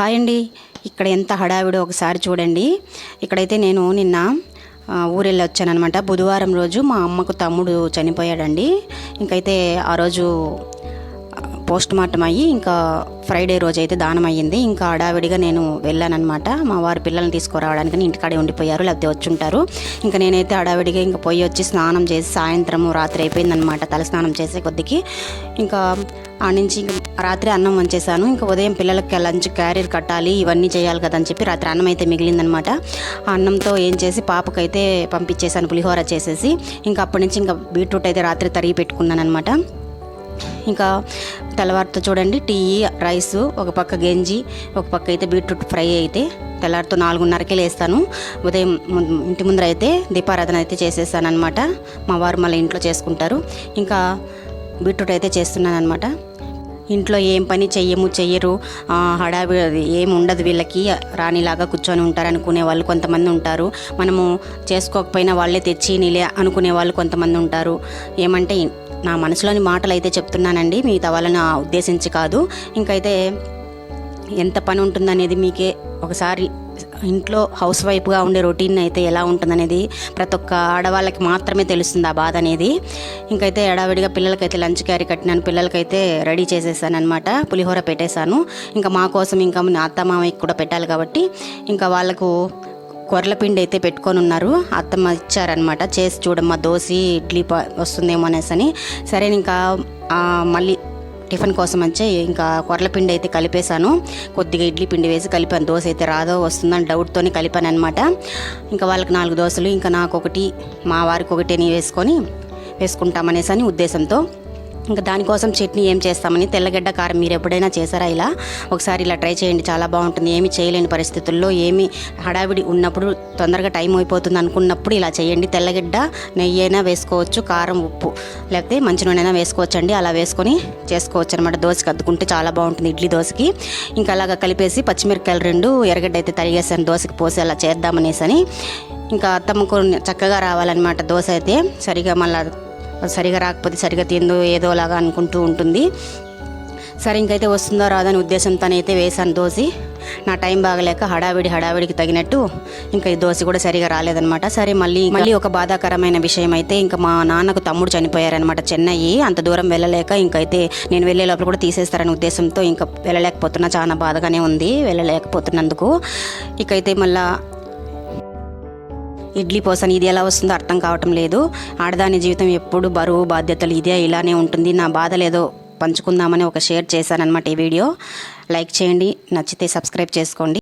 Hi అండి ఇక్కడ ఎంత హడావిడో ఒకసారి చూడండి. ఇక్కడైతే నేను నిన్న ఊరెళ్ళి వచ్చానమాట బుధవారం రోజు మా అమ్మకు తమ్ముడు చనిపోయాడండి. ఇంకైతే ఆ రోజు పోస్ట్ మార్టం అయ్యి ఇంకా ఫ్రైడే రోజు అయితే దానం అయ్యింది ఇంకా హడావిడిగా నేను వెళ్ళానమాట మా వారి పిల్లల్ని తీసుకురావడానికి ఇంటికాడే ఉండిపోయారు లేకపోతే వచ్చి ఉంటారు ఇంకా నేనైతే హడావిడిగా ఇంకా పోయి వచ్చి స్నానం చేసి సాయంత్రం రాత్రి అయిపోయిందనమాట. తల స్నానం చేసే కొద్దికి. ఇంకా ఆ నుంచి ఇంకా రాత్రి అన్నం వంచేసాను ఇంకా ఉదయం పిల్లలకి లంచ్ క్యారీర్ కట్టాలి ఇవన్నీ చేయాలి కదా అని చెప్పి రాత్రి అన్నం అయితే మిగిలిందనమాట ఆ అన్నంతో ఏం చేసి పాపకైతే పంపించేసాను పులిహోర చేసేసి. ఇంకా అప్పటి నుంచి ఇంకా బీట్రూట్ అయితే రాత్రి తరిగి పెట్టుకున్నాను అనమాట ఇంకా తెల్లవారితో చూడండి టీ రైస్ ఒక పక్క గంజి ఒక పక్క అయితే బీట్రూట్ ఫ్రై అయితే తెల్లారితో నాలుగున్నరకే లేస్తాను. ఉదయం ఇంటి ముందర అయితే దీపారాధన అయితే చేసేసాను అనమాట మా వారు మళ్ళీ ఇంట్లో చేసుకుంటారు. ఇంకా బీట్రూట్ అయితే చేస్తున్నాను అనమాట ఇంట్లో ఏం పని చెయ్యము చెయ్యరు. హడావి హడావిడి ఏం ఉండదు వీళ్ళకి. రాణిలాగా కూర్చొని ఉంటారు అనుకునే వాళ్ళు కొంతమంది ఉంటారు. మనము చేసుకోకపోయినా వాళ్ళే తెచ్చి నీలే అనుకునే వాళ్ళు కొంతమంది ఉంటారు. ఏమంటే నా మనసులోని మాటలు అయితే చెప్తున్నానండి మిగతా వాళ్ళని ఉద్దేశించి కాదు. ఇంకైతే ఎంత పని ఉంటుందనేది మీకే ఒకసారి ఇంట్లో హౌస్ వైఫ్గా ఉండే రొటీన్ అయితే ఎలా ఉంటుందనేది ప్రతి ఒక్క ఆడవాళ్ళకి మాత్రమే తెలుస్తుంది ఆ బాధ అనేది. ఇంకైతే ఎడావిడిగా పిల్లలకైతే లంచ్ క్యారీ కట్టినాను పిల్లలకైతే రెడీ చేసేసాను అనమాట పులిహోర పెట్టేశాను. ఇంకా మా కోసం ఇంకా నా అత్త మామయ్యకి కూడా పెట్టాలి కాబట్టి ఇంకా వాళ్ళకు కొర్ల పిండి అయితే పెట్టుకొని ఉన్నారు. అత్తమ్మ ఇచ్చారనమాట చేసి చూడమ్మా దోశ ఇడ్లీ ప- వస్తుందేమో అనేసి అని సరే ఇంకా మళ్ళీ టిఫిన్ కోసం వచ్చి ఇంకా కొర్రల పిండి అయితే కలిపేశాను. కొద్దిగా ఇడ్లీ పిండి వేసి కలిపాను. దోశ అయితే రాదో వస్తుందని డౌట్తోనే కలిపాను అనమాట ఇంకా వాళ్ళకి నాలుగు దోశలు ఇంకా నాకు ఒకటి మా వారికి ఒకటి వేసుకొని వేసుకుంటామనేసి అని ఉద్దేశంతో ఇంకా దానికోసం చట్నీ ఏం చేస్తామని తెల్లగడ్డ కారం మీరు ఎప్పుడైనా చేశారా ఇలా? ఒకసారి ఇలా ట్రై చేయండి చాలా బాగుంటుంది. ఏమి చేయలేని పరిస్థితుల్లో ఏమి హడావిడి ఉన్నప్పుడు తొందరగా టైం అయిపోతుంది అనుకున్నప్పుడు ఇలా చేయండి. తెల్లగడ్డ నెయ్యి అయినా వేసుకోవచ్చు కారం ఉప్పు లేకపోతే మంచి నూనె అయినా వేసుకోవచ్చు అండి అలా వేసుకొని చేసుకోవచ్చు అనమాట దోశకి అద్దుకుంటే చాలా బాగుంటుంది ఇడ్లీ దోశకి. ఇంకా అలాగా కలిపేసి పచ్చిమిరపకాయలు రెండు ఎర్రగడ్డ అయితే తరిగేసాను దోశకి పోసి అలా చేద్దామనేసి అని ఇంకా అత్తమ్మకు చక్కగా రావాలన్నమాట దోశ అయితే. సరిగా మళ్ళీ సరిగా రాకపోతే సరిగా తిందో ఏదోలాగా అనుకుంటూ ఉంటుంది. సరే ఇంకైతే వస్తుందో రాదని ఉద్దేశంతోనైతే వేసాను దోశ. నా టైం బాగలేక హడావిడి హడావిడికి తగినట్టు ఇంకా ఈ దోశ కూడా సరిగా రాలేదనమాట సరే మళ్ళీ మళ్ళీ ఒక బాధాకరమైన విషయం అయితే ఇంకా మా నాన్నకు తమ్ముడు చనిపోయారనమాట చెన్నై అంత దూరం వెళ్ళలేక ఇంకైతే నేను వెళ్ళే లోపల కూడా తీసేస్తారనే ఉద్దేశంతో ఇంకా వెళ్ళలేకపోతున్నా. చాలా బాధగానే ఉంది వెళ్ళలేకపోతున్నందుకు. ఇకైతే మళ్ళా ఇడ్లీ పోసాను ఇది ఎలా వస్తుందో అర్థం కావటం లేదు. ఆడదాని జీవితం ఎప్పుడు బరువు బాధ్యతలు ఇదే ఇలానే ఉంటుంది. నా బాధలేదో పంచుకుందామని ఒక షేర్ చేశానన్నమాట ఈ వీడియో. లైక్ చేయండి నచ్చితే సబ్స్క్రైబ్ చేసుకోండి.